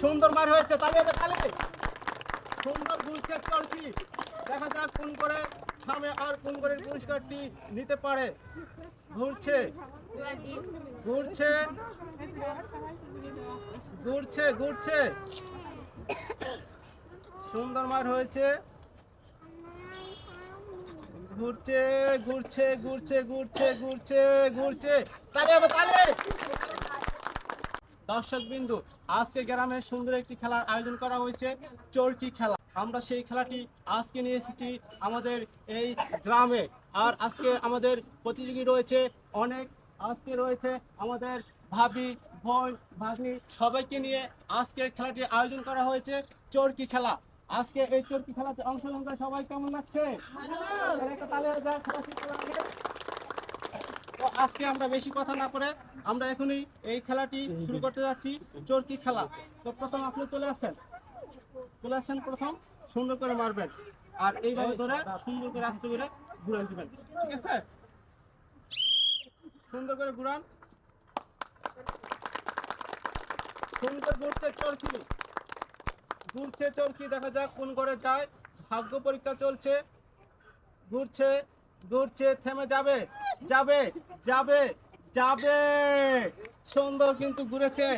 সুন্দর মার হয়েছে, তালি হবে, তালি। সুন্দর ঘুরছে চরকি দেখা যাক কোন করে সামনে আর কোন করে পুরস্কারটি নিতে পারে। ঘুরছে। ঘুরছে। ঘুরছে ঘুরছে। সুন্দর মার হয়েছে। ঘুরছে ঘুরছে ঘুরছে ঘুরছে ঘুরছে ঘুরছে। তালি হবে, তালি। দর্শক বিন্দু আজকে গ্রামে সুন্দর একটি খেলার আয়োজন করা হয়েছে চরকি খেলা। আমরা সেই খেলাটি আজকে নিয়ে এসেছি আমাদের এই গ্রামে। আর আজকে আমাদের প্রতিযোগী রয়েছে অনেক। আজকে রয়েছে আমাদের ভাবি বোন ভাগ্নি সবাইকে নিয়ে আজকে খেলাটি আয়োজন করা হয়েছে চরকি খেলা। আজকে এই চরকি খেলাতে অংশগ্রহণ করে সবাই কেমন লাগছে একটা তালি হয়ে যাক, খেলা শুরু করার আগে। তো আজকে আমরা বেশি কথা না করে আমরা এখনই এই খেলাটি শুরু করতে যাচ্ছি, চরকি খেলা। তো প্রথম আপনি চলে আসছেন চলে আসছেন প্রথম, সুন্দর করে মারবেন। আর এইভাবে ধরে সুন্দর করে আস্তে করে ঘুরান দিবেন। ঠিক আছে? সুন্দর করে ঘুরান। সুন্দর ঘুরছে চরকি। ঘুরছে চরকি, দেখা যাক কোন করে যায়। ভাগ্য পরীক্ষা চলছে। ঘুরছে ঘুরছে থেমে যাবে যাবে যাবে যাবে। সুন্দর কিন্তু ঘুরেছে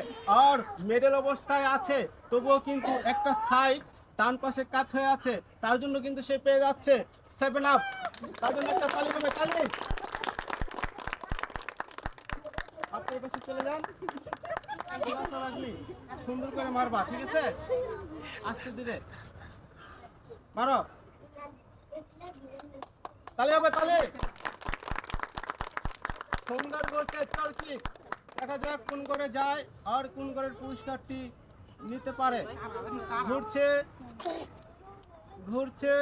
আর মেডেল অবস্থায় আছে, তবুও কিন্তু একটা সাইড ডান পাশে কাত হয়ে আছে, তার জন্য কিন্তু সে পেয়ে যাচ্ছে সেভেন আপ তার জন্য একটা তালি হবে তালি। আপনি পাশে চলে যান। সুন্দর করে মারবা, ঠিক আছে? আস্তে ধীরে। মারো। তালে হবে, তালে। সুন্দর করছে চরকি দেখা যাক কোন করে যায় আর কোন করে পুরস্কারটি নিতে পারে। ঘুরছে ঘুরছে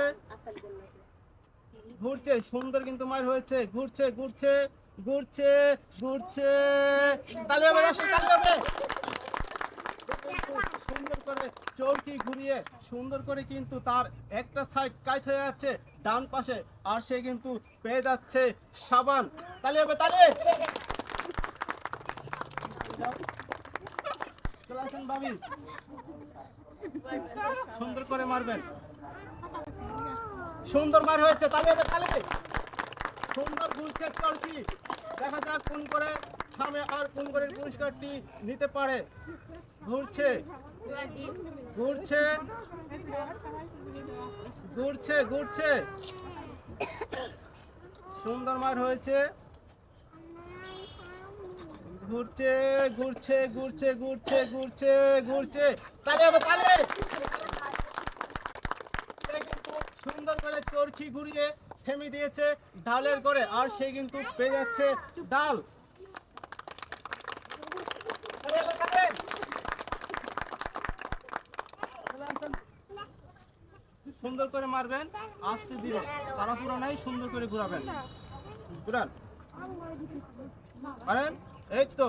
ঘুরছে। সুন্দর কিন্তু মার হয়েছে। ঘুরছে ঘুরছে ঘুরছে ঘুরছে। তালে হবে তালে হবে। সুন্দর করে চৌকি ঘুরিয়ে সুন্দর করে কিন্তু তার একটা সাইড কাইট হয়ে যাচ্ছে ডান পাশে, আর সে কিন্তু পেয়ে যাচ্ছে সাবান। তালি হবে তালি সুন্দর করে মারবেন। সুন্দর মার হয়েছে তালি হবে তালি সুন্দর ঘুরছে চরকি। দেখা যাক কোন করে থামে আর কোন করে পুরস্কারটি নিতে পারে। ঘুরছে ঘুরছে ঘুরছে ঘুরছে। সুন্দর মার হয়েছে। ঘুরছে ঘুরছে ঘুরছে ঘুরছে ঘুরছে ঘুরছে। তালে তালে! সুন্দর করে চরকি ঘুরিয়ে থেমে দিয়েছে ডালের করে আর সে কিন্তু পেয়ে যাচ্ছে ডাল তালে হবে, তালে। সুন্দর করে মারবেন, আস্তে দিলে তারা পুরো নাই, সুন্দর করে ঘুরাবেন। ঘুরান। মারেন, এই তো।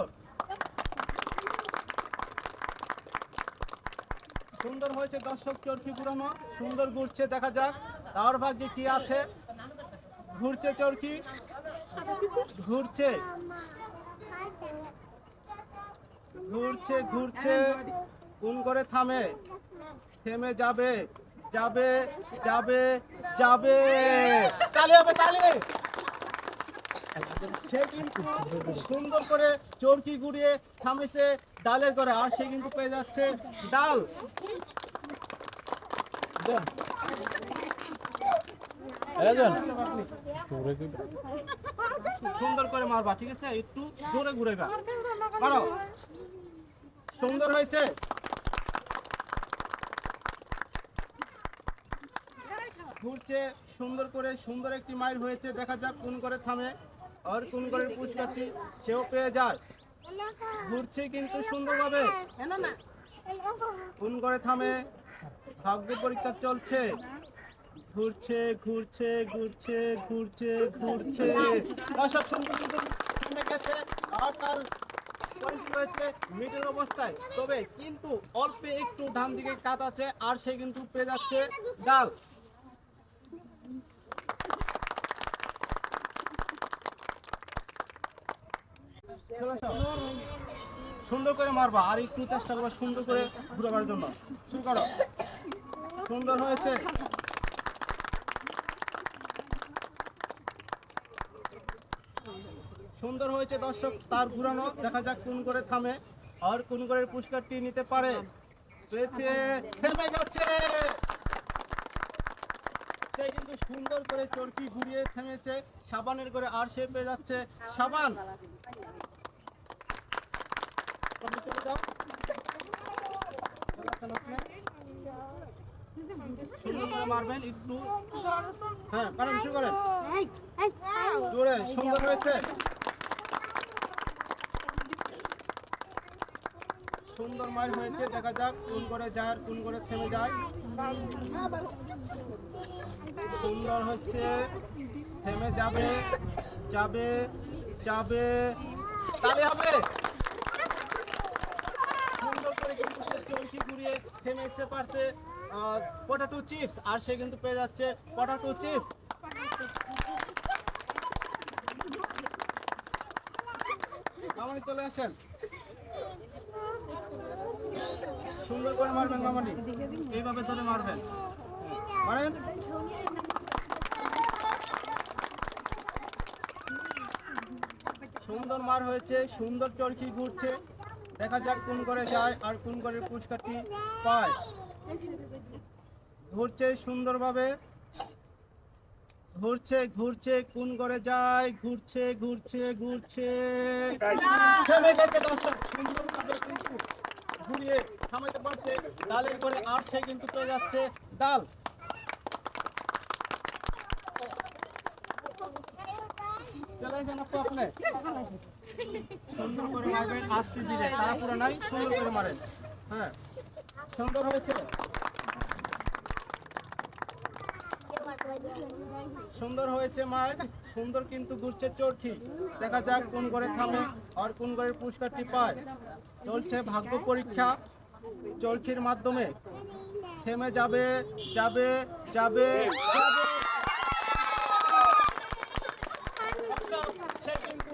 সুন্দর হয়েছে দর্শক চরকি ঘুরানো, সুন্দর ঘুরছে, দেখা যাক। তার ভাগ্যে কি আছে? ঘুরছে চরকি? ঘুরছে। ঘুরছে ঘুরছে। কোন করে থামে? থেমে যাবে। যাবে যাবে যাবে। তালে হবে তালে। সে কিন্তু সুন্দর করে চরকি ঘুরিয়ে থামেছে ডালের করে আর সে কিন্তু পেয়ে যাচ্ছে ডাল। সুন্দর করে মারবা ঠিক আছে? একটু জোরে ঘুরেবা মারো সুন্দর হয়েছে? ঘুরছে, সুন্দর করে, সুন্দর একটি মাইল হয়েছে। দেখা যাক কোন করে থামে আর কোন করে পুরস্কারটি সেও পেয়ে যায়। ঘুরছে কিন্তু সুন্দরভাবে। কোন করে থামে? ভাগ্য পরীক্ষা চলছে। ঘুরছে ঘুরছে ঘুরছে ঘুরছে ঘুরছে। দর্শক, সুন্দর থেমে গেছে আর তার মিডল অবস্থায়। তবে কিন্তু অল্প একটু ডান দিকে কাত আছে আর সে কিন্তু পেয়ে যাচ্ছে ডাল চলে আসো। সুন্দর করে মারবা আর একটু চেষ্টা করো সুন্দর করে ঘুরাবার জন্য। শুরু করো। সুন্দর হয়েছে। সুন্দর হয়েছে দর্শক, তার ঘুরানো। দেখা যাক কোন করে থামে আর কোন করে পুরস্কারটি নিতে পারে। যাচ্ছে। সে কিন্তু সুন্দর করে চরকি ঘুরিয়ে থেমেছে। সাবানের করে আর সে পেয়ে যাচ্ছে। সাবান! সুন্দর করে হ্যাঁ হয়েছে হয়েছে দেখা যাক কোন করে যায়, কোন করে থেমে যায়। সুন্দর হচ্ছে, থেমে যাবে যাবে যাবে। তাহলে হবে সুন্দর করে চরকি ঘুরিয়ে থেমেছে পারছে পটাটো চিপস আর সে কিন্তু পেয়ে যাচ্ছে পটাটো চিপস মামনি, চলে আসেন। সুন্দর করে মারবেন মামনি। এইভাবে ধরে মারবেন। মারেন। সুন্দর মার হয়েছে, সুন্দর চরকি ঘুরছে। দেখা যাক কোন করে যায় আর কোন করে পুরস্কারটি পায়। ঘুরছে সুন্দরভাবে। ঘুরছে ঘুরছে, কোন করে যায়? ঘুরছে ঘুরছে ঘুরছে। ঘুরিয়ে থামাইতে পারছে। ডালের করে আর সে কিন্তু পেয়ে যাচ্ছে। ডাল চলে আসেন আপু আপনি হ্যাঁ সুন্দর হয়েছে। মায়ের সুন্দর কিন্তু ঘুরছে চরকি। দেখা যাক কোন করে থামে আর কোন করে পুরস্কারটি পায়। চলছে ভাগ্য পরীক্ষা চরকির মাধ্যমে। থেমে যাবে যাবে যাবে যাবে সে কিন্তু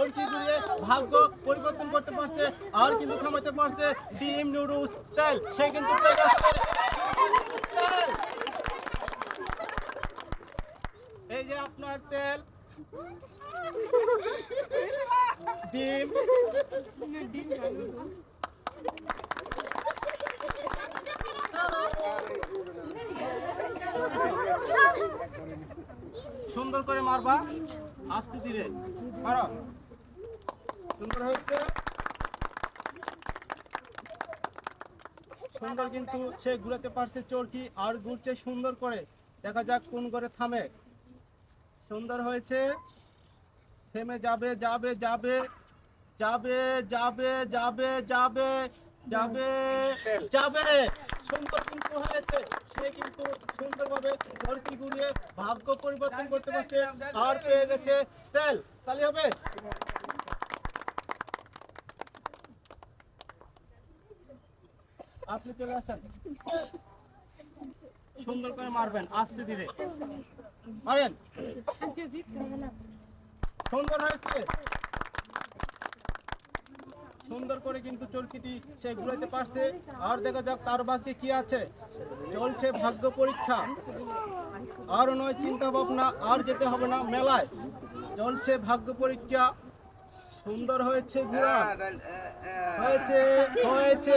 চরকি ঘুরিয়ে ভাগ্য পরিবর্তন করতে পারছে, আর কিন্তু থামাতে পারছে ডিম নুডলস তেল। সে কিন্তু। এই যে আপনার তেল। ডিম। সুন্দর করে মারবা। আস্তে ধীরে। মারো। সুন্দর হয়েছে। সুন্দর কিন্তু সে ঘুরাতে পারছে চরকি, আর ঘুরছে সুন্দর করে। দেখা যাক কোন করে থামে। সুন্দর হয়েছে। থেমে যাবে যাবে যাবে যাবে যাবে যাবে যাবে যাবে যাবে। সুন্দর কিন্তু হয়েছে। সে কিন্তু সুন্দরভাবে ঘরটি ঘুরিয়ে ভাগ্য পরিবর্তন করতে পারছে, আর পেয়ে গেছে তেল। তাহলে হবে। আপনি চলে আসেন। সুন্দর করে মারবেন, আস্তে ধীরে মারেন। সুন্দর হয়েছে। সুন্দর করে কিন্তু চরকিটি সে ঘুরাইতে পারছে। আর দেখা যাক তার বাকি কি আছে। চলছে ভাগ্য পরীক্ষা। আর নয়, চিন্তা ভাবনা, আর যেতে হবে না মেলায়। চলছে ভাগ্য পরীক্ষা। সুন্দর হয়েছে ঘোরা। হয়েছে হয়েছে।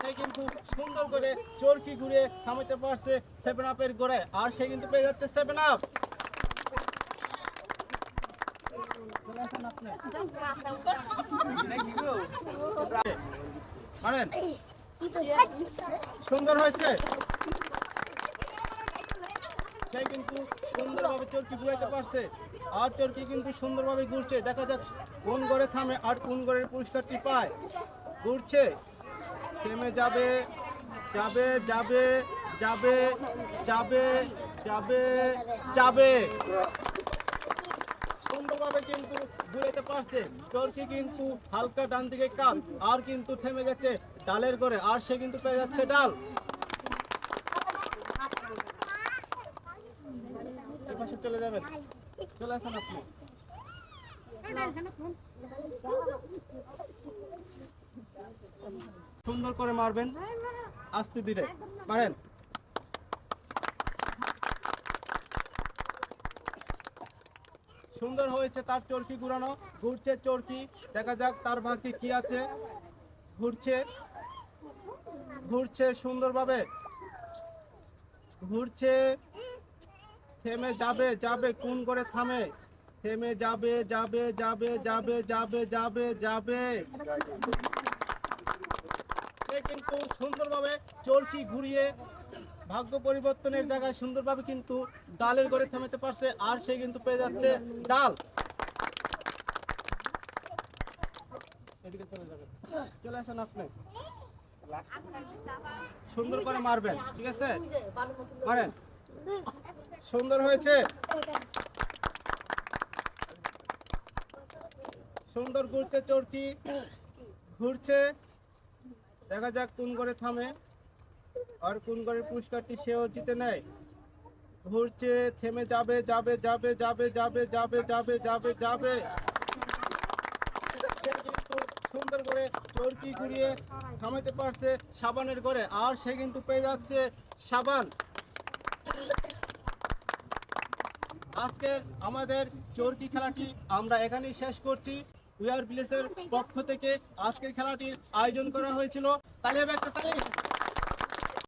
সে কিন্তু সুন্দর করে চরকি ঘুরে থামাইতে পারছে সেভেন আপের গোড়ায়। আর সে কিন্তু পেয়ে যাচ্ছে সেভেন আপ সুন্দর হয়েছে। সে কিন্তু সুন্দরভাবে চরকি ঘুরাইতে পারছে। আর চরকি কিন্তু সুন্দরভাবে ঘুরছে। দেখা যাক কোন ঘরে থামে আর কোন ঘরের পুরস্কারটি পায়। ঘুরছে। থেমে যাবে যাবে যাবে যাবে যাবে যাবে যাবে। সুন্দরভাবে কিন্তু ঘুরেতে পারছে। চরকি কিন্তু হালকা ডান দিকে কাল, আর কিন্তু থেমে যাচ্ছে ডালের করে আর সে কিন্তু পেয়ে যাচ্ছে ডাল। চলে যাবেন। চলে আসেন আপনি। সুন্দর করে মারবেন। আস্তে ধীরে। মারেন। সুন্দর হয়েছে তার চরকি ঘুরানো। ঘুরছে চরকি। দেখা যাক তার ভাগ্যে কি আছে। ঘুরছে। ঘুরছে সুন্দরভাবে। ঘুরছে। থেমে যাবে যাবে, কোন করে থামে? থেমে যাবে যাবে যাবে যাবে যাবে যাবে যাবে। সে কিন্তু সুন্দরভাবে চরকি ঘুরিয়ে ভাগ্য পরিবর্তনের জায়গায় সুন্দরভাবে কিন্তু ডালের ঘরে থামাতে পারছে, আর সে কিন্তু পেয়ে যাচ্ছে ডাল। চলে আসেন আপনি। সুন্দর করে মারবেন, ঠিক আছে? মারেন। সুন্দর হয়েছে। সুন্দর ঘুরছে, চরকি ঘুরছে। দেখা যাক কোন করে থামে আর কোন করে পুরস্কারটি সেও জিতে নেয়। ঘুরছে, থেমে যাবে যাবে যাবে যাবে যাবে যাবে যাবে যাবে যাবে। সুন্দর করে চরকি ঘুরিয়ে থামাতে পারছে সাবানের ঘরে। আর সে কিন্তু পেয়ে যাচ্ছে সাবান। আজকের আমাদের চরকি খেলাটি আমরা এখানেই শেষ করছি। উইয়ার প্লেসের পক্ষ থেকে আজকের খেলাটির আয়োজন করা হয়েছিল। তাহলে একটা তালি